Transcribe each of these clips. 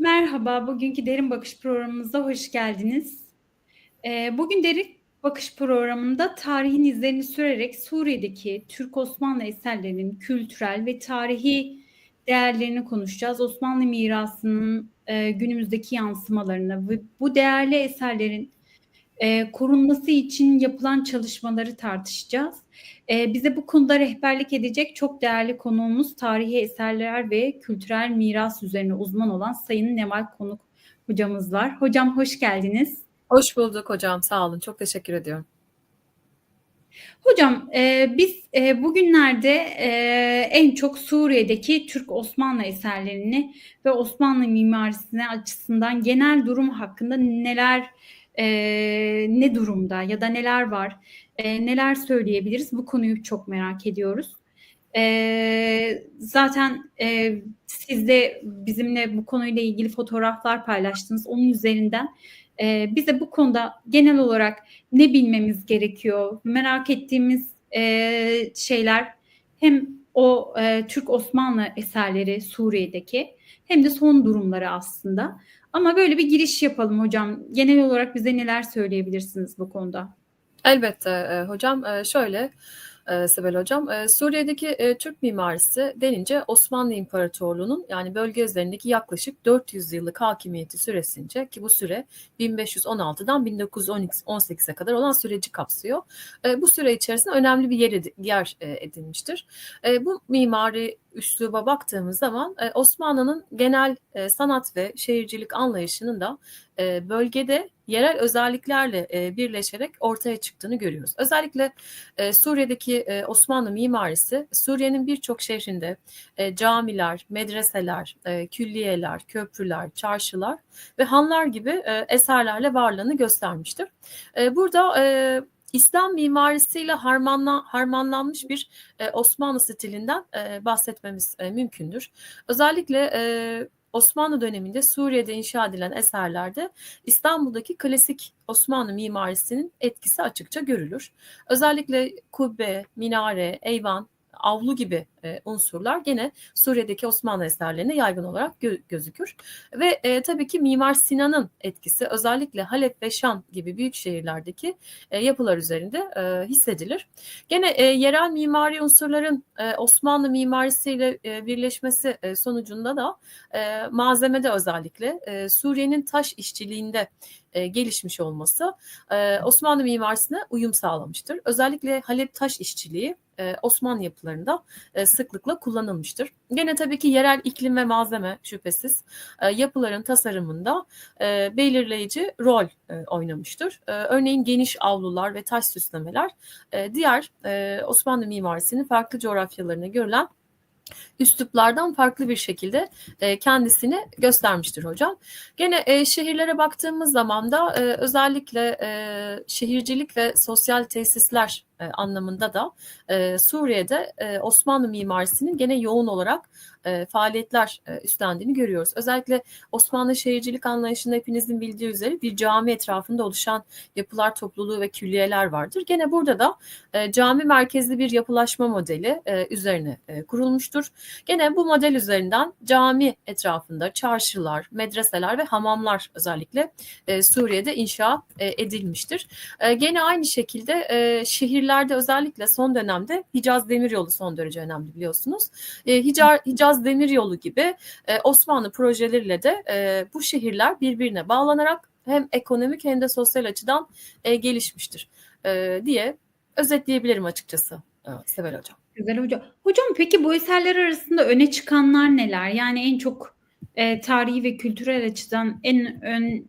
Merhaba, bugünkü Derin Bakış programımıza hoş geldiniz. Eee, bugün Derin Bakış programında tarihin izlerini sürerek Suriye'deki Türk Osmanlı eserlerinin kültürel ve tarihi değerlerini konuşacağız. Osmanlı mirasının eee, günümüzdeki yansımalarını ve bu değerli eserlerin eee, korunması için yapılan çalışmaları tartışacağız. Eee, bize bu konuda rehberlik edecek çok değerli konuğumuz tarihi eserler ve kültürel miras üzerine uzman olan Sayın Neval Konuk hocamız var. Hocam hoş geldiniz. Hoş bulduk hocam. Sağ olun. Çok teşekkür ediyorum. Hocam e, biz e, bugünlerde e, en çok Suriye'deki Türk Osmanlı eserlerini ve Osmanlı mimarisine açısından genel durum hakkında neler e, ne durumda ya da neler var e, neler söyleyebiliriz bu konuyu çok merak ediyoruz. E, zaten e, siz de bizimle bu konuyla ilgili fotoğraflar paylaştınız. Onun üzerinden e, bize bu konuda genel olarak ne bilmemiz gerekiyor? Merak ettiğimiz e, şeyler hem o e, Türk Osmanlı eserleri Suriye'deki hem de son durumları aslında. Ama böyle bir giriş yapalım hocam. Genel olarak bize neler söyleyebilirsiniz bu konuda? Elbette e, hocam. E, şöyle e, Sibel Hocam. E, Suriye'deki e, Türk mimarisi denince Osmanlı İmparatorluğu'nun yani bölge üzerindeki yaklaşık 400 yıllık hakimiyeti süresince ki bu süre 1516'dan 1918'e kadar olan süreci kapsıyor. E, bu süre içerisinde önemli bir yer, ed- yer edinmiştir. Bu mimari üsluba baktığımız zaman e, Osmanlı'nın genel e, sanat ve şehircilik anlayışının da e, bölgede yerel özelliklerle birleşerek ortaya çıktığını görüyoruz. Özellikle Suriye'deki Osmanlı mimarisi Suriye'nin birçok şehrinde camiler, medreseler, külliyeler, köprüler, çarşılar ve hanlar gibi eserlerle varlığını göstermiştir. Burada İslam mimarisiyle harmanla, harmanlanmış bir e, Osmanlı stilinden e, bahsetmemiz e, mümkündür. Özellikle e, Osmanlı döneminde Suriye'de inşa edilen eserlerde İstanbul'daki klasik Osmanlı mimarisinin etkisi açıkça görülür. Özellikle kubbe, minare, eyvan avlu gibi e, unsurlar gene Suriye'deki Osmanlı eserlerine yaygın olarak gö- gözükür. Ve e, tabii ki Mimar Sinan'ın etkisi özellikle Halep ve Şam gibi büyük şehirlerdeki e, yapılar üzerinde e, hissedilir. Gene e, yerel mimari unsurların e, Osmanlı mimarisiyle e, birleşmesi e, sonucunda da e, malzemede özellikle e, Suriye'nin taş işçiliğinde e, gelişmiş olması e, Osmanlı mimarisine uyum sağlamıştır. Özellikle Halep taş işçiliği e, Osmanlı yapılarında e, sıklıkla kullanılmıştır. Gene tabii ki yerel iklim ve malzeme şüphesiz e, yapıların tasarımında e, belirleyici rol oynamıştır. Örneğin geniş avlular ve taş süslemeler diğer Osmanlı mimarisinin farklı coğrafyalarına görülen üsluplardan farklı bir şekilde kendisini göstermiştir hocam. Gene şehirlere baktığımız zaman da özellikle şehircilik ve sosyal tesisler e, anlamında da e, Suriye'de e, Osmanlı mimarisinin gene yoğun olarak e, faaliyetler e, üstlendiğini görüyoruz. Özellikle Osmanlı şehircilik anlayışında hepinizin bildiği üzere bir cami etrafında oluşan yapılar topluluğu ve külliyeler vardır. Gene burada da e, cami merkezli bir yapılaşma modeli e, üzerine e, kurulmuştur. Gene bu model üzerinden cami etrafında çarşılar, medreseler ve hamamlar özellikle e, Suriye'de inşa e, edilmiştir. E, gene aynı şekilde e, şehirlerde özellikle son dönemde Hicaz Demiryolu son derece önemli biliyorsunuz. E, Hicaz, Hicaz Demiryolu gibi e, Osmanlı projeleriyle de e, bu şehirler birbirine bağlanarak hem ekonomik hem de sosyal açıdan e, gelişmiştir e, diye özetleyebilirim açıkçası e, Sevel Hocam. Güzel hocam. Hocam peki bu eserler arasında öne çıkanlar neler? Yani en çok e, tarihi ve kültürel açıdan en ön,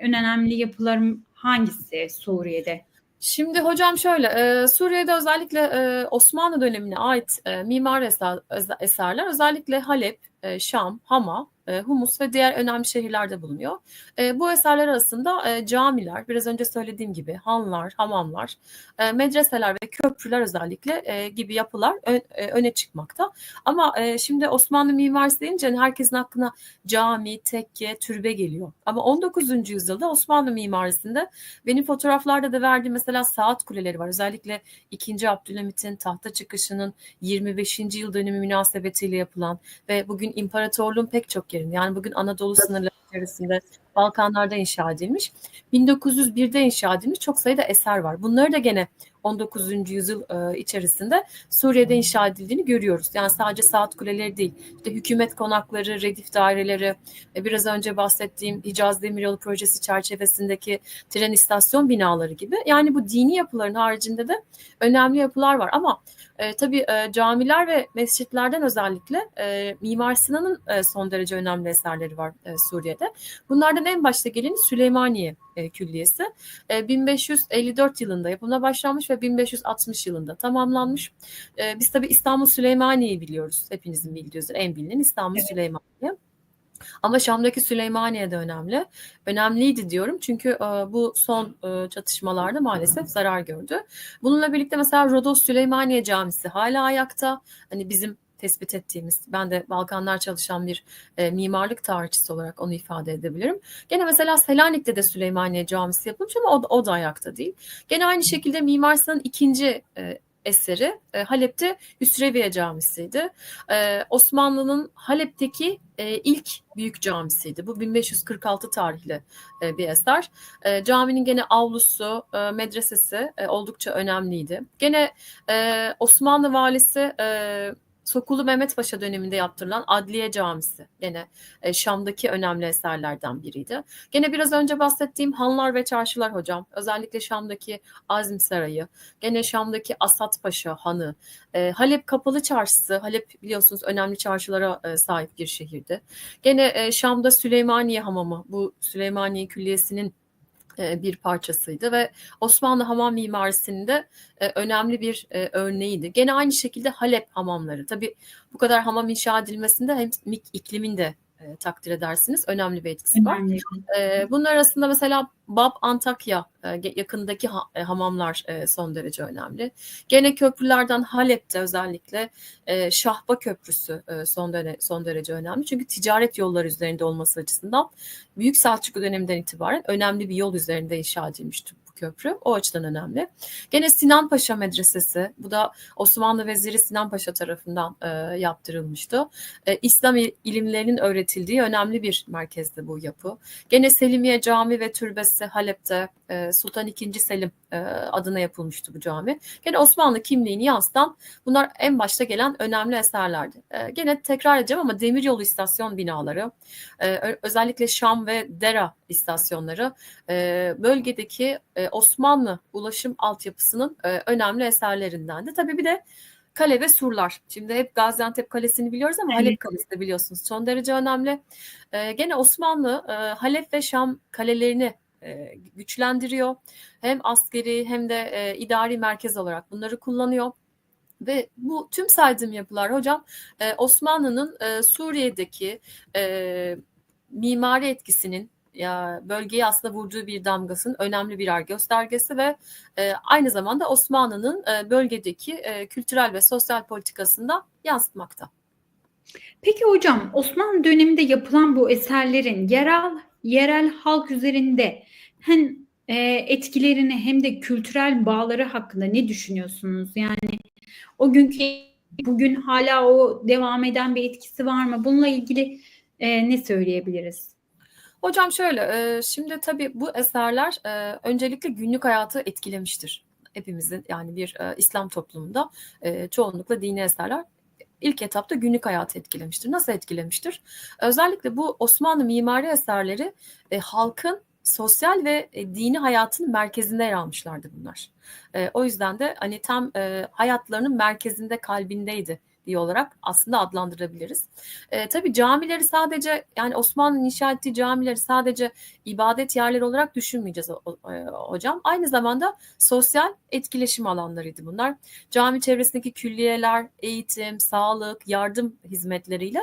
önemli yapılarım hangisi Suriye'de? Şimdi hocam şöyle, e, Suriye'de özellikle e, Osmanlı dönemine ait e, mimar eser, eserler özellikle Halep, e, Şam, Hama, Humus ve diğer önemli şehirlerde bulunuyor. E, bu eserler arasında e, camiler, biraz önce söylediğim gibi hanlar, hamamlar, e, medreseler ve köprüler özellikle e, gibi yapılar ön, e, öne çıkmakta. Ama e, şimdi Osmanlı mimarisi deyince hani herkesin aklına cami, tekke, türbe geliyor. Ama 19. yüzyılda Osmanlı mimarisinde benim fotoğraflarda da verdiğim mesela saat kuleleri var. Özellikle 2. Abdülhamit'in tahta çıkışının 25. yıl dönümü münasebetiyle yapılan ve bugün imparatorluğun pek çok yerinde yani bugün Anadolu sınırları içerisinde Balkanlarda inşa edilmiş. 1901'de inşa edilmiş çok sayıda eser var. Bunları da gene 19. yüzyıl e, içerisinde Suriye'de inşa edildiğini görüyoruz. Yani sadece saat kuleleri değil, işte hükümet konakları, redif daireleri, e, biraz önce bahsettiğim Hicaz Demiryolu projesi çerçevesindeki tren istasyon binaları gibi. Yani bu dini yapıların haricinde de önemli yapılar var ama e, tabii e, camiler ve mescitlerden özellikle e, Mimar Sinan'ın e, son derece önemli eserleri var e, Suriye'de. Bunlardan en başta geleni Süleymaniye e, Külliyesi. E, 1554 yılında yapımına başlanmış ve 1560 yılında tamamlanmış. E, biz tabii İstanbul Süleymaniye'yi biliyoruz. Hepinizin bildiği üzere en bilinen İstanbul Evet. Süleymaniye. Ama Şam'daki Süleymaniye de önemli. Önemliydi diyorum çünkü e, bu son e, çatışmalarda maalesef zarar gördü. Bununla birlikte mesela Rodos Süleymaniye Camisi hala ayakta. Hani bizim tespit ettiğimiz, ben de Balkanlar çalışan bir e, mimarlık tarihçisi olarak onu ifade edebilirim. Gene mesela Selanik'te de Süleymaniye Camisi yapılmış ama o, o da ayakta değil. Gene aynı şekilde Mimar Sinan'ın ikinci e, eseri e, Halep'te Hüsreviye Camisi'ydi. E, Osmanlı'nın Halep'teki e, ilk büyük camisiydi. Bu 1546 tarihli e, bir eser. E, caminin gene avlusu, e, medresesi e, oldukça önemliydi. Gene e, Osmanlı valisi e, Sokulu Mehmet Paşa döneminde yaptırılan Adliye Camisi gene e, Şam'daki önemli eserlerden biriydi. Gene biraz önce bahsettiğim hanlar ve çarşılar hocam. Özellikle Şam'daki Azim Sarayı, gene Şam'daki Asat Paşa Hanı, e, Halep Kapalı Çarşısı. Halep biliyorsunuz önemli çarşılara e, sahip bir şehirdi. Gene Şam'da Süleymaniye Hamamı, bu Süleymaniye Külliyesi'nin bir parçasıydı ve Osmanlı hamam mimarisinin de e, önemli bir e, örneğiydi. Gene aynı şekilde Halep hamamları. Tabii bu kadar hamam inşa edilmesinde hem iklimin de e, takdir edersiniz önemli bir etkisi var. E, bunun arasında mesela Bab Antakya e, yakındaki ha, e, hamamlar e, son derece önemli. Gene köprülerden Halep'te özellikle e, Şahba Köprüsü e, son, döne, son derece önemli. Çünkü ticaret yolları üzerinde olması açısından Büyük Selçuklu döneminden itibaren önemli bir yol üzerinde inşa edilmişti bu köprü. O açıdan önemli. Gene Sinan Paşa Medresesi. Bu da Osmanlı Veziri Sinan Paşa tarafından e, yaptırılmıştı. E, İslam ilimlerinin öğretildiği önemli bir merkezde bu yapı. Gene Selimiye Cami ve Türbesi Halep'te e, Sultan II. Selim e, adına yapılmıştı bu cami. Gene Osmanlı kimliğini yansıtan bunlar en başta gelen önemli eserlerdi. E, gene tekrar edeceğim ama demiryolu istasyon binaları, e, özellikle Şam ve Dera istasyonları e, bölgedeki e, Osmanlı ulaşım altyapısının e, önemli eserlerindendi. Tabii bir de kale ve surlar. Şimdi hep Gaziantep Kalesi'ni biliyoruz ama Evet. Halep Kalesi de biliyorsunuz son derece önemli. E, gene Osmanlı e, Halep ve Şam kalelerini e, güçlendiriyor. Hem askeri hem de e, idari merkez olarak bunları kullanıyor. Ve bu tüm saydığım yapılar hocam e, Osmanlı'nın Suriye'deki mimari etkisinin ya bölgeye aslında vurduğu bir damgasının önemli birer göstergesi ve e, aynı zamanda Osmanlı'nın e, bölgedeki e, kültürel ve sosyal politikasında yansıtmakta. Peki hocam Osmanlı döneminde yapılan bu eserlerin yerel yerel halk üzerinde hem e, etkilerini hem de kültürel bağları hakkında ne düşünüyorsunuz? Yani o günkü bugün hala o devam eden bir etkisi var mı? Bununla ilgili e, ne söyleyebiliriz? Hocam şöyle, e, şimdi tabii bu eserler e, öncelikle günlük hayatı etkilemiştir. Hepimizin yani bir e, İslam toplumunda e, çoğunlukla dini eserler ilk etapta günlük hayatı etkilemiştir. Nasıl etkilemiştir? Özellikle bu Osmanlı mimari eserleri e, halkın sosyal ve e, dini hayatının merkezinde yer almışlardı bunlar. E, o yüzden de hani tam e, hayatlarının merkezinde, kalbindeydi diye olarak aslında adlandırabiliriz. E, tabii camileri sadece yani Osmanlı'nın inşa ettiği camileri sadece ibadet yerleri olarak düşünmeyeceğiz e, hocam. Aynı zamanda sosyal etkileşim alanlarıydı bunlar. Cami çevresindeki külliyeler, eğitim, sağlık, yardım hizmetleriyle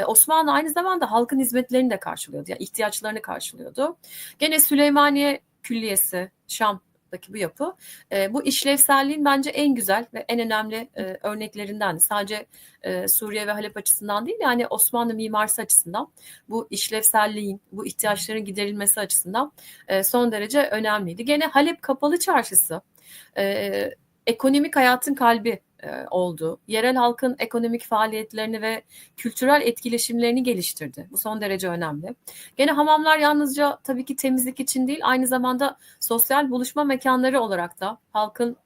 e, Osmanlı aynı zamanda halkın hizmetlerini de karşılıyordu. Yani ihtiyaçlarını karşılıyordu. Gene Süleymaniye Külliyesi, Şam bu yapı. E, bu işlevselliğin bence en güzel ve en önemli e, örneklerinden. Sadece e, Suriye ve Halep açısından değil yani Osmanlı mimarisi açısından bu işlevselliğin, bu ihtiyaçların giderilmesi açısından e, son derece önemliydi. Gene Halep Kapalı Çarşısı e, ekonomik hayatın kalbi e, oldu. Yerel halkın ekonomik faaliyetlerini ve kültürel etkileşimlerini geliştirdi. Bu son derece önemli. Gene hamamlar yalnızca tabii ki temizlik için değil, aynı zamanda sosyal buluşma mekanları olarak da halkın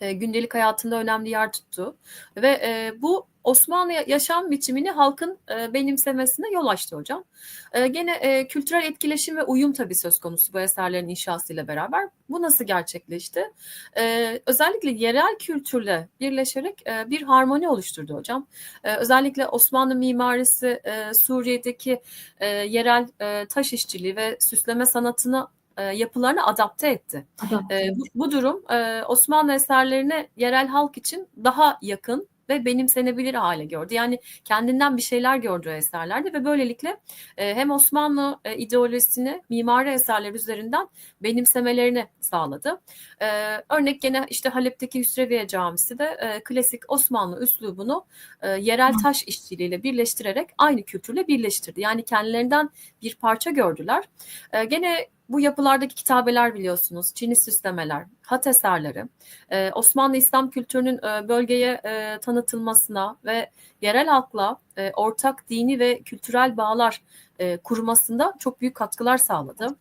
e, gündelik hayatında önemli yer tuttu. Ve e, bu Osmanlı yaşam biçimini halkın e, benimsemesine yol açtı hocam. E, gene e, kültürel etkileşim ve uyum tabii söz konusu bu eserlerin inşasıyla beraber. Bu nasıl gerçekleşti? E, özellikle yerel kültürle birleşerek e, bir harmoni oluşturdu hocam. E, özellikle Osmanlı mimarisi e, Suriye'deki e, yerel e, taş işçiliği ve süsleme sanatını e, yapılarını adapte etti. Adapte. E, bu, bu durum e, Osmanlı eserlerine yerel halk için daha yakın ve benimsenebilir hale gördü. Yani kendinden bir şeyler gördü eserlerde ve böylelikle e, hem Osmanlı e, ideolojisini mimari eserler üzerinden benimsemelerini sağladı. E, örnek gene işte Halep'teki Hüsreviye Camisi de e, klasik Osmanlı üslubunu e, yerel taş işçiliğiyle birleştirerek aynı kültürle birleştirdi. Yani kendilerinden bir parça gördüler. E, gene bu yapılardaki kitabeler biliyorsunuz, Çin'i süslemeler, hat eserleri, e, Osmanlı İslam kültürünün e, bölgeye e, tanıtılmasına ve yerel halkla ortak dini ve kültürel bağlar e, kurmasında çok büyük katkılar sağladı.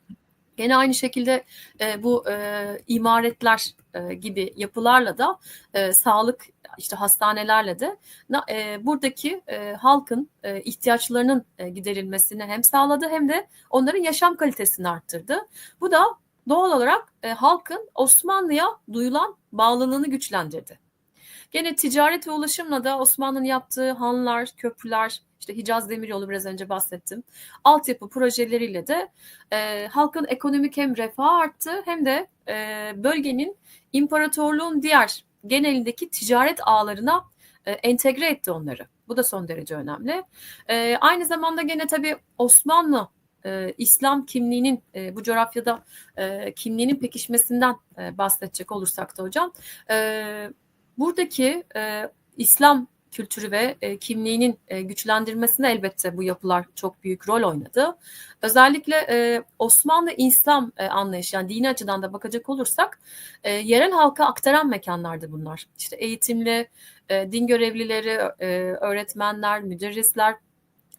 Gene aynı şekilde bu imaretler gibi yapılarla da sağlık işte hastanelerle de e, buradaki e, halkın e, ihtiyaçlarının e, giderilmesini hem sağladı hem de onların yaşam kalitesini arttırdı. Bu da doğal olarak e, halkın Osmanlı'ya duyulan bağlılığını güçlendirdi. Gene ticaret ve ulaşımla da Osmanlı'nın yaptığı hanlar, köprüler, işte Hicaz Demiryolu biraz önce bahsettim. Altyapı projeleriyle de e, halkın ekonomik hem refah arttı hem de e, bölgenin imparatorluğun diğer genelindeki ticaret ağlarına e, entegre etti onları. Bu da son derece önemli. E, aynı zamanda gene tabii Osmanlı e, İslam kimliğinin bu coğrafyada e, kimliğinin pekişmesinden bahsedecek olursak da hocam buradaki İslam kültürü ve e, kimliğinin e, güçlendirmesine elbette bu yapılar çok büyük rol oynadı. Özellikle e, Osmanlı İslam e, anlayışı yani dini açıdan da bakacak olursak e, yerel halka aktaran mekanlardı bunlar. İşte eğitimli, e, din görevlileri, e, öğretmenler, müderrisler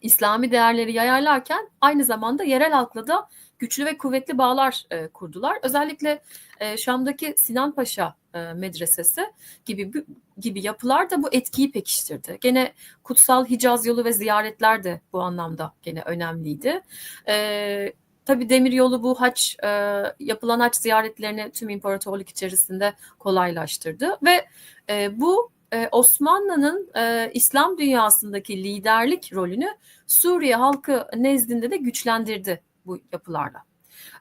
İslami değerleri yayarlarken aynı zamanda yerel halkla da güçlü ve kuvvetli bağlar e, kurdular. Özellikle e, Şam'daki Sinan Paşa e, medresesi gibi gibi yapılar da bu etkiyi pekiştirdi. Gene kutsal Hicaz yolu ve ziyaretler de bu anlamda gene önemliydi. E, Tabi demir yolu bu haç e, yapılan haç ziyaretlerini tüm imparatorluk içerisinde kolaylaştırdı ve e, bu e, Osmanlı'nın e, İslam dünyasındaki liderlik rolünü Suriye halkı nezdinde de güçlendirdi bu yapılarla.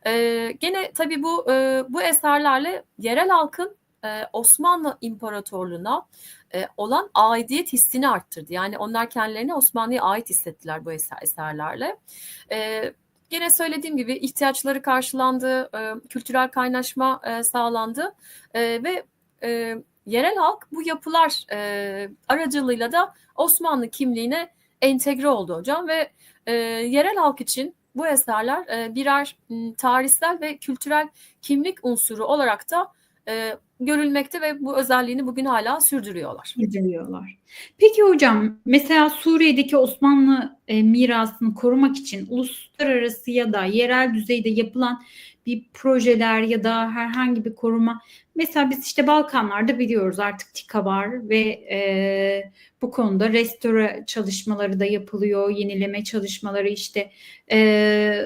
E, gene tabii bu e, bu eserlerle yerel halkın e, Osmanlı İmparatorluğu'na e, olan aidiyet hissini arttırdı. Yani onlar kendilerini Osmanlı'ya ait hissettiler bu eser, eserlerle. E, Gene söylediğim gibi ihtiyaçları karşılandı, e, kültürel kaynaşma e, sağlandı e, ve e, yerel halk bu yapılar e, aracılığıyla da Osmanlı kimliğine entegre oldu hocam ve e, yerel halk için bu eserler e, birer m, tarihsel ve kültürel kimlik unsuru olarak da e, görülmekte ve bu özelliğini bugün hala sürdürüyorlar. Sürdürüyorlar. Peki hocam mesela Suriye'deki Osmanlı e, mirasını korumak için uluslararası ya da yerel düzeyde yapılan bir projeler ya da herhangi bir koruma. Mesela biz işte Balkanlarda biliyoruz artık TİKA var ve e, bu konuda restore çalışmaları da yapılıyor yenileme çalışmaları işte. E,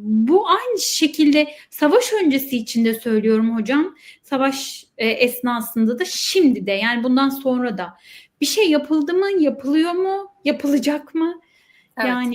bu aynı şekilde savaş öncesi içinde söylüyorum hocam. Savaş e, esnasında da şimdi de yani bundan sonra da. Bir şey yapıldı mı yapılıyor mu yapılacak mı? Evet. yani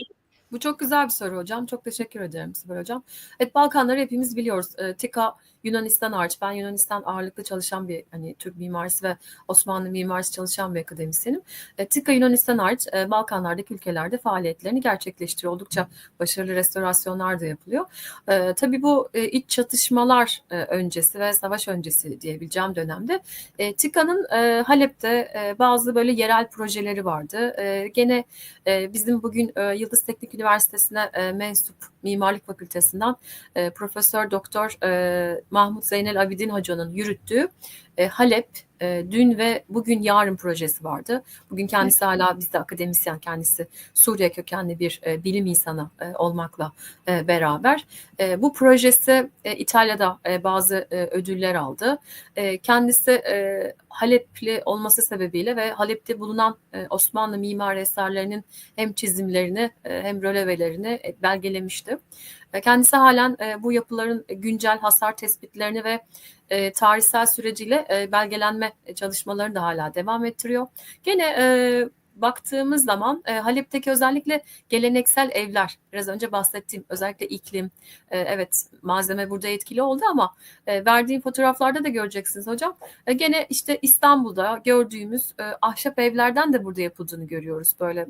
bu çok güzel bir soru hocam. Çok teşekkür ederim Sibel hocam. Evet Balkanları hepimiz biliyoruz. E, TİKA Yunanistan hariç. Ben Yunanistan ağırlıklı çalışan bir hani Türk mimarisi ve Osmanlı mimarisi çalışan bir akademisyenim. E, TİKA Yunanistan hariç e, Balkanlardaki ülkelerde faaliyetlerini gerçekleştiriyor. Oldukça başarılı restorasyonlar da yapılıyor. E, tabii bu e, iç çatışmalar e, öncesi ve savaş öncesi diyebileceğim dönemde e, TİKA'nın e, Halep'te e, bazı böyle yerel projeleri vardı. E, gene e, bizim bugün e, Yıldız Teknik Üniversitesi'ne e, mensup Mimarlık Fakültesinden e, Profesör Doktor e, Mahmut Zeynel Abidin Hoca'nın yürüttüğü e, Halep e, dün ve bugün yarın projesi vardı. Bugün kendisi hala bizde akademisyen kendisi Suriye kökenli bir e, bilim insanı e, olmakla e, beraber. E, bu projesi e, İtalya'da e, bazı e, ödüller aldı. E, kendisi e, Halepli olması sebebiyle ve Halep'te bulunan e, Osmanlı mimari eserlerinin hem çizimlerini e, hem rölevelerini e, belgelemişti. E, kendisi halen e, bu yapıların güncel hasar tespitlerini ve e, tarihsel süreciyle e, belgelenme çalışmalarını da hala devam ettiriyor. Gene e, baktığımız zaman e, Halep'teki özellikle geleneksel evler, biraz önce bahsettiğim özellikle iklim, e, evet malzeme burada etkili oldu ama e, verdiğim fotoğraflarda da göreceksiniz hocam. E, gene işte İstanbul'da gördüğümüz e, ahşap evlerden de burada yapıldığını görüyoruz böyle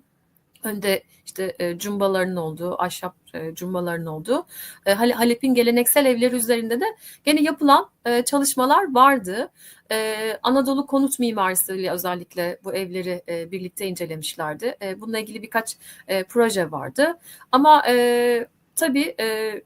önde işte e, cumbaların olduğu, ahşap e, cumbaların olduğu e, Halep'in geleneksel evleri üzerinde de gene yapılan e, çalışmalar vardı. E, Anadolu konut mimarisiyle özellikle bu evleri e, birlikte incelemişlerdi. E, bununla ilgili birkaç e, proje vardı. Ama e, tabii e,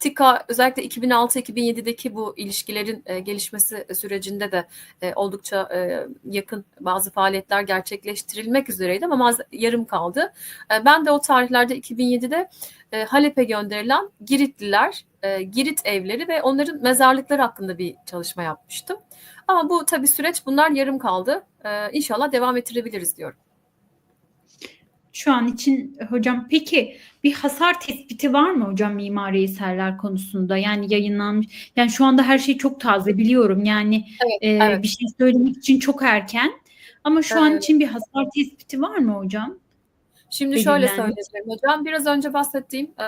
TİKA özellikle 2006-2007'deki bu ilişkilerin e, gelişmesi sürecinde de e, oldukça e, yakın bazı faaliyetler gerçekleştirilmek üzereydi ama yarım kaldı. E, ben de o tarihlerde 2007'de e, Halep'e gönderilen Giritliler, e, Girit evleri ve onların mezarlıkları hakkında bir çalışma yapmıştım. Ama bu tabii süreç bunlar yarım kaldı. E, inşallah devam ettirebiliriz diyorum. Şu an için hocam peki bir hasar tespiti var mı hocam mimari eserler konusunda? Yani yayınlanmış. Yani şu anda her şey çok taze biliyorum. Yani evet, e, evet. bir şey söylemek için çok erken. Ama şu evet. an için bir hasar tespiti var mı hocam? Şimdi şöyle söyleyeceğim hocam. Biraz önce bahsettiğim e,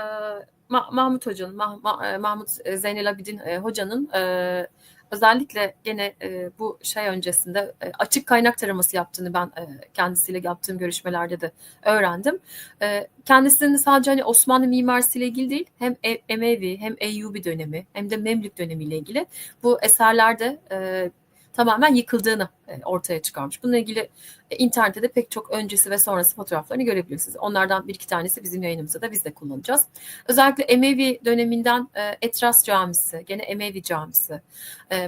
Mahmut Hoca'nın, Mah, Mah, Mahmut Zeynel Abidin e, Hoca'nın e, özellikle gene e, bu şey öncesinde e, açık kaynak taraması yaptığını ben e, kendisiyle yaptığım görüşmelerde de öğrendim. E, kendisinin sadece hani Osmanlı mimarisiyle ilgili değil hem e, Emevi hem Eyyubi dönemi hem de Memlük dönemiyle ilgili bu eserlerde e, tamamen yıkıldığını ortaya çıkarmış. Bununla ilgili e, internette de pek çok öncesi ve sonrası fotoğraflarını görebilirsiniz. Onlardan bir iki tanesi bizim yayınımızda da biz de kullanacağız. Özellikle Emevi döneminden e, Etras Camisi, gene Emevi Camisi.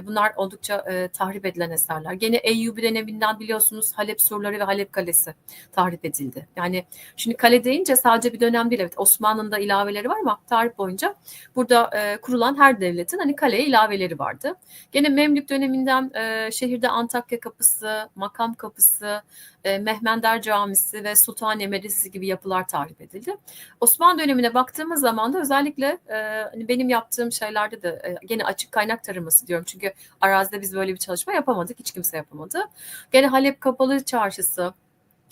Bunlar oldukça tahrip edilen eserler. Gene Eyyubi döneminden biliyorsunuz Halep surları ve Halep Kalesi tahrip edildi. Yani şimdi kale deyince sadece bir dönem değil. Evet Osmanlı'nın da ilaveleri var ama tarih boyunca burada kurulan her devletin hani kaleye ilaveleri vardı. Gene Memlük döneminden şehirde Antakya Kapısı, Makam Kapısı, e, Mehmender Camisi ve Sultaniye Medresesi gibi yapılar tahrip edildi. Osmanlı dönemine baktığımız zaman da özellikle e, hani benim yaptığım şeylerde de e, gene açık kaynak taraması diyorum. Çünkü arazide biz böyle bir çalışma yapamadık. Hiç kimse yapamadı. Gene Halep Kapalı Çarşısı,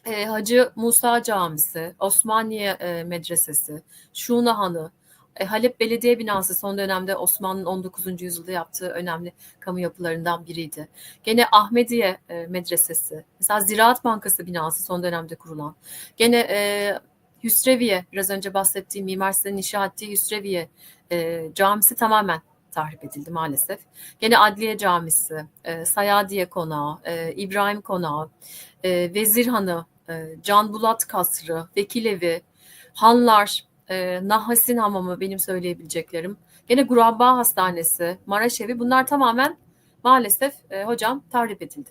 e, Hacı Musa Camisi, Osmaniye e, Medresesi, Şuna Hanı, e, Halep Belediye Binası son dönemde Osmanlı'nın 19. yüzyılda yaptığı önemli kamu yapılarından biriydi. Gene Ahmediye e, Medresesi, mesela Ziraat Bankası binası son dönemde kurulan. Gene e, Hüsreviye, biraz önce bahsettiğim Mimar Sinan'ın inşa ettiği Hüsreviye e, camisi tamamen tahrip edildi maalesef. Gene Adliye Camisi, e, Sayadiye Konağı, İbrahim Konağı, Vezirhanı, e, Can Bulat Kasrı, Vekilevi, Hanlar, e, Nahasin Hamamı benim söyleyebileceklerim. Gene Gurabba Hastanesi, Maraş Evi bunlar tamamen maalesef e, hocam tahrip edildi.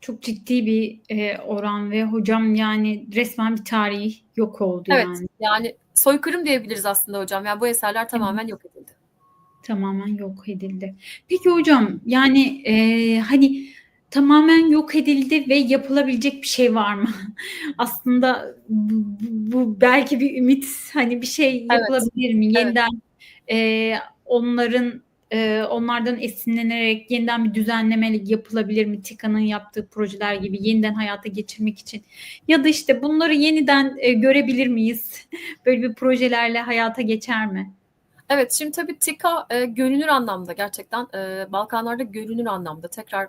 Çok ciddi bir e, oran ve hocam yani resmen bir tarih yok oldu evet, yani. yani soykırım diyebiliriz aslında hocam. Yani bu eserler tamamen yok edildi. Tamamen yok edildi. Peki hocam yani e, hani tamamen yok edildi ve yapılabilecek bir şey var mı? Aslında bu, bu belki bir ümit hani bir şey yapılabilir evet. mi? Yeniden evet. e, onların e, onlardan esinlenerek yeniden bir düzenleme yapılabilir mi? TİKA'nın yaptığı projeler gibi yeniden hayata geçirmek için ya da işte bunları yeniden e, görebilir miyiz? Böyle bir projelerle hayata geçer mi? Evet şimdi tabii TİKA e, görünür anlamda gerçekten e, Balkanlarda görünür anlamda tekrar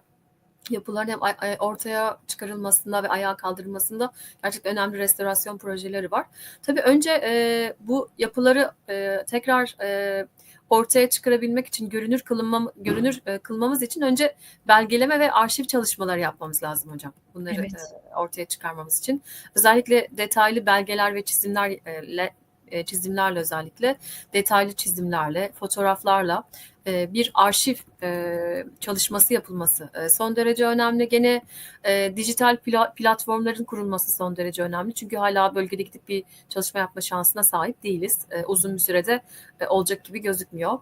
yapıların hem ortaya çıkarılmasında ve ayağa kaldırılmasında gerçekten önemli restorasyon projeleri var. Tabii önce e, bu yapıları e, tekrar e, ortaya çıkarabilmek için görünür kılınmam, görünür e, kılmamız için önce belgeleme ve arşiv çalışmaları yapmamız lazım hocam. Bunları evet. e, ortaya çıkarmamız için özellikle detaylı belgeler ve çizimlerle e, çizimlerle özellikle detaylı çizimlerle, fotoğraflarla e, bir arşiv e, çalışması yapılması e, son derece önemli. Gene e, dijital pla- platformların kurulması son derece önemli. Çünkü hala bölgede gidip bir çalışma yapma şansına sahip değiliz. E, uzun bir sürede e, olacak gibi gözükmüyor.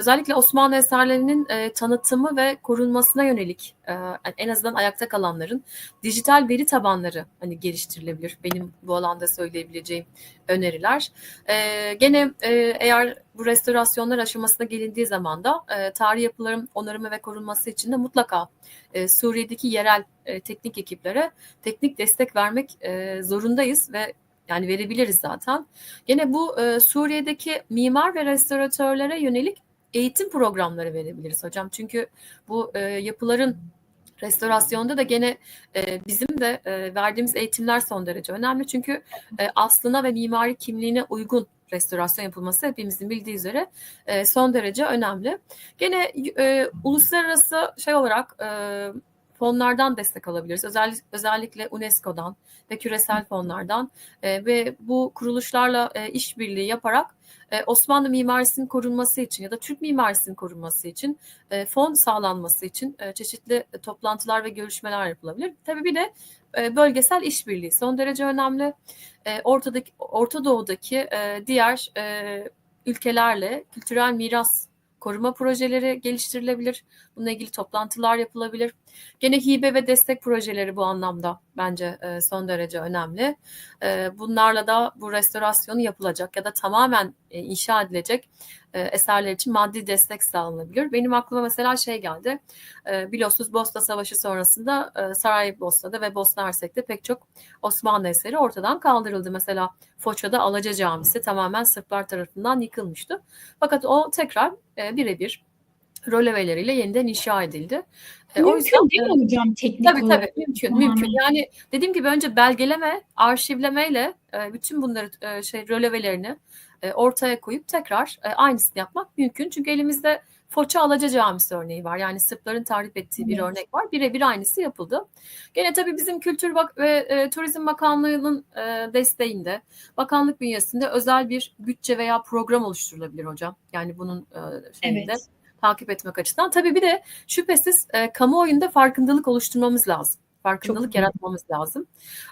Özellikle Osmanlı eserlerinin e, tanıtımı ve korunmasına yönelik e, en azından ayakta kalanların dijital veri tabanları hani geliştirilebilir. Benim bu alanda söyleyebileceğim öneriler. E, gene e, eğer bu restorasyonlar aşamasına gelindiği zaman da e, tarihi yapıların onarımı ve korunması için de mutlaka e, Suriye'deki yerel e, teknik ekiplere teknik destek vermek e, zorundayız ve yani verebiliriz zaten. Gene bu e, Suriye'deki mimar ve restoratörlere yönelik eğitim programları verebiliriz hocam. Çünkü bu e, yapıların restorasyonda da gene e, bizim de e, verdiğimiz eğitimler son derece önemli. Çünkü e, aslına ve mimari kimliğine uygun restorasyon yapılması hepimizin bildiği üzere e, son derece önemli. Gene e, uluslararası şey olarak e, fonlardan destek alabiliriz. Özel, özellikle UNESCO'dan ve küresel fonlardan e, ve bu kuruluşlarla e, işbirliği yaparak Osmanlı mimarisinin korunması için ya da Türk mimarisinin korunması için e, fon sağlanması için e, çeşitli toplantılar ve görüşmeler yapılabilir. Tabii bir de e, bölgesel işbirliği son derece önemli. E, ortadaki Orta Doğu'daki e, diğer e, ülkelerle kültürel miras koruma projeleri geliştirilebilir. Bununla ilgili toplantılar yapılabilir. Gene hibe ve destek projeleri bu anlamda bence e, son derece önemli. E, bunlarla da bu restorasyonu yapılacak ya da tamamen e, inşa edilecek eserler için maddi destek sağlanabilir. Benim aklıma mesela şey geldi. Biliyorsunuz Bosna Savaşı sonrasında e, Saraybosna'da ve Bosna Hersek'te pek çok Osmanlı eseri ortadan kaldırıldı. Mesela Foça'da Alaca Camisi tamamen Sırplar tarafından yıkılmıştı. Fakat o tekrar birebir röleveleriyle yeniden inşa edildi. E, mümkün o yüzden, değil mi hocam teknik tabii, olarak? Tabii mümkün, mümkün. Yani dediğim gibi önce belgeleme, arşivlemeyle e, bütün bunları e, şey rölevelerini e, ortaya koyup tekrar e, aynısını yapmak mümkün. Çünkü elimizde Foça Alaca Camisi örneği var. Yani Sırpların tarif ettiği bir evet. örnek var. Birebir aynısı yapıldı. Gene tabii bizim Kültür Bak ve e, Turizm Bakanlığı'nın e, desteğinde bakanlık bünyesinde özel bir bütçe veya program oluşturulabilir hocam. Yani bunun e, şeyinde evet. Takip etmek açısından. Tabii bir de şüphesiz e, kamuoyunda farkındalık oluşturmamız lazım farkındalık Çok yaratmamız iyi. lazım.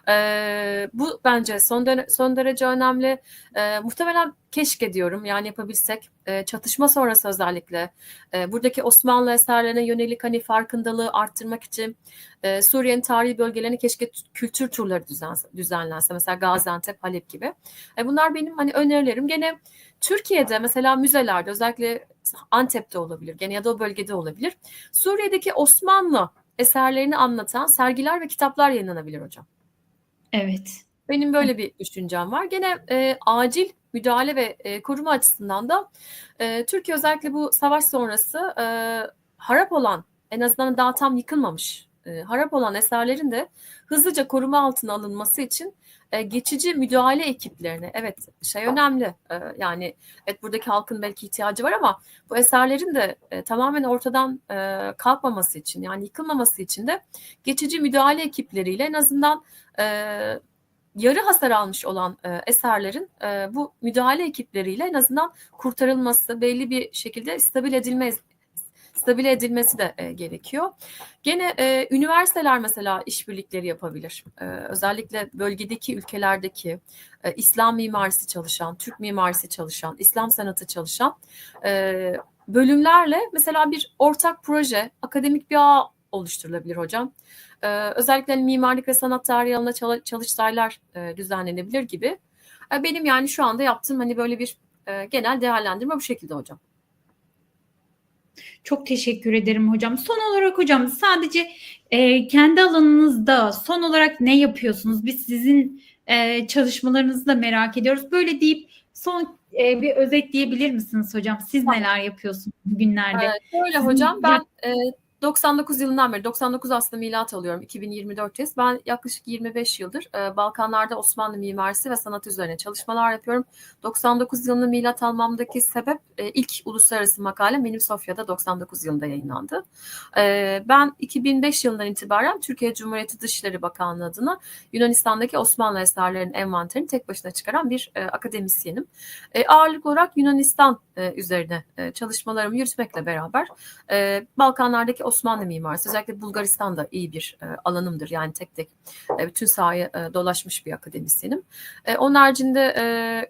Ee, bu bence son, döne, son derece önemli. Ee, muhtemelen keşke diyorum yani yapabilsek e, çatışma sonrası özellikle e, buradaki Osmanlı eserlerine yönelik hani farkındalığı arttırmak için e, Suriye'nin tarihi bölgelerini keşke kültür turları düzen, düzenlense mesela Gaziantep, Halep gibi. E, bunlar benim hani önerilerim. Gene Türkiye'de mesela müzelerde özellikle Antep'te olabilir gene ya da o bölgede olabilir. Suriye'deki Osmanlı eserlerini anlatan sergiler ve kitaplar yayınlanabilir hocam. Evet. Benim böyle bir düşüncem var. Gene e, acil müdahale ve e, koruma açısından da e, Türkiye özellikle bu savaş sonrası e, harap olan en azından daha tam yıkılmamış e, harap olan eserlerin de hızlıca koruma altına alınması için e, geçici müdahale ekiplerine evet şey önemli e, yani evet buradaki halkın belki ihtiyacı var ama bu eserlerin de e, tamamen ortadan e, kalkmaması için yani yıkılmaması için de geçici müdahale ekipleriyle en azından e, yarı hasar almış olan e, eserlerin e, bu müdahale ekipleriyle en azından kurtarılması belli bir şekilde stabil edilmez stabile edilmesi de e, gerekiyor. Gene e, üniversiteler mesela işbirlikleri yapabilir. E, özellikle bölgedeki ülkelerdeki e, İslam mimarisi çalışan, Türk mimarisi çalışan, İslam sanatı çalışan e, bölümlerle mesela bir ortak proje, akademik bir ağ oluşturulabilir hocam. Ee, özellikle hani mimarlık ve sanat tarihi alanında çalıştaylar e, düzenlenebilir gibi. E, benim yani şu anda yaptığım hani böyle bir e, genel değerlendirme bu şekilde hocam. Çok teşekkür ederim hocam. Son olarak hocam sadece e, kendi alanınızda son olarak ne yapıyorsunuz? Biz sizin e, çalışmalarınızı da merak ediyoruz. Böyle deyip son e, bir özet diyebilir misiniz hocam? Siz neler yapıyorsunuz bugünlerde? Evet, şöyle hocam ben e, 99 yılından beri, 99 aslında milat alıyorum, 2024'teyiz. Ben yaklaşık 25 yıldır e, Balkanlarda Osmanlı mimarisi ve sanatı üzerine çalışmalar yapıyorum. 99 yılını milat almamdaki sebep e, ilk uluslararası makalem benim Sofya'da 99 yılında yayınlandı. E, ben 2005 yılından itibaren Türkiye Cumhuriyeti Dışişleri Bakanlığı adına Yunanistan'daki Osmanlı eserlerinin envanterini tek başına çıkaran bir e, akademisyenim. E, ağırlık olarak Yunanistan e, üzerine e, çalışmalarımı yürütmekle beraber e, Balkanlardaki Osmanlı mimarisi özellikle Bulgaristan'da iyi bir e, alanımdır. Yani tek tek e, bütün sahayı e, dolaşmış bir akademisyenim. E, onun haricinde e,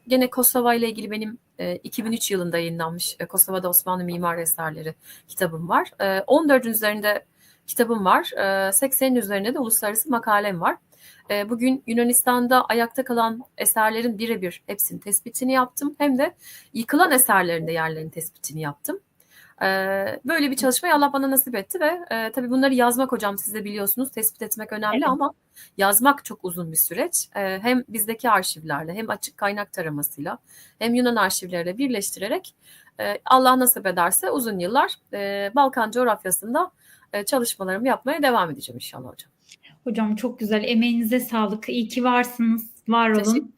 gene Kosova ile ilgili benim e, 2003 yılında yayınlanmış e, Kosova'da Osmanlı Mimar Eserleri kitabım var. E, 14'ün üzerinde kitabım var. E, 80'in üzerinde de uluslararası makalem var. E, bugün Yunanistan'da ayakta kalan eserlerin birebir hepsinin tespitini yaptım. Hem de yıkılan eserlerin de yerlerinin tespitini yaptım. Ee, böyle bir çalışmayı Allah bana nasip etti ve e, tabii bunları yazmak hocam siz de biliyorsunuz tespit etmek önemli Evet. ama yazmak çok uzun bir süreç. Ee, hem bizdeki arşivlerle hem açık kaynak taramasıyla hem Yunan arşivleriyle birleştirerek e, Allah nasip ederse uzun yıllar e, Balkan coğrafyasında e, çalışmalarımı yapmaya devam edeceğim inşallah hocam. Hocam çok güzel. Emeğinize sağlık. İyi ki varsınız. Var Teşekkür olun.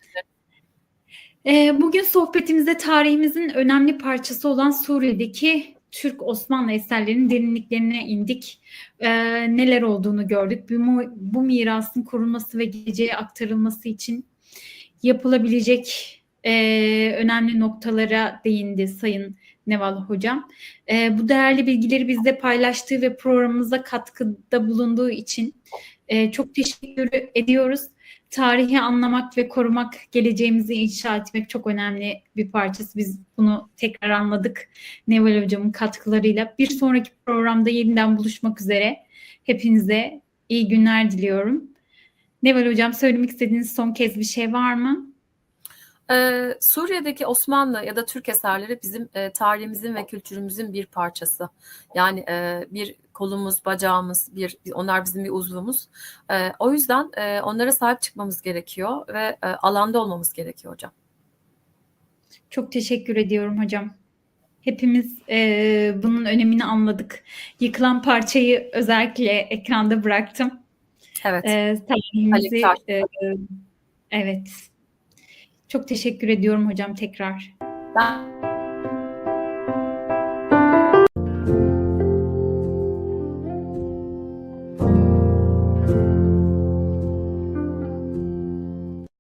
Ee, bugün sohbetimizde tarihimizin önemli parçası olan Suriye'deki Türk Osmanlı eserlerinin derinliklerine indik. Ee, neler olduğunu gördük. Bu, bu mirasın korunması ve geleceğe aktarılması için yapılabilecek e, önemli noktalara değindi Sayın Neval Hocam. Ee, bu değerli bilgileri bizle paylaştığı ve programımıza katkıda bulunduğu için e, çok teşekkür ediyoruz tarihi anlamak ve korumak, geleceğimizi inşa etmek çok önemli bir parçası. Biz bunu tekrar anladık Neval Hocam'ın katkılarıyla. Bir sonraki programda yeniden buluşmak üzere. Hepinize iyi günler diliyorum. Neval Hocam söylemek istediğiniz son kez bir şey var mı? Ee, Suriye'deki Osmanlı ya da Türk eserleri bizim e, tarihimizin ve kültürümüzün bir parçası. Yani e, bir kolumuz, bacağımız, bir onlar bizim bir uzvumuz. E, o yüzden e, onlara sahip çıkmamız gerekiyor ve e, alanda olmamız gerekiyor hocam. Çok teşekkür ediyorum hocam. Hepimiz e, bunun önemini anladık. Yıkılan parçayı özellikle ekranda bıraktım. Evet. E, tarihimizi, e, evet. Çok teşekkür ediyorum hocam tekrar. Ben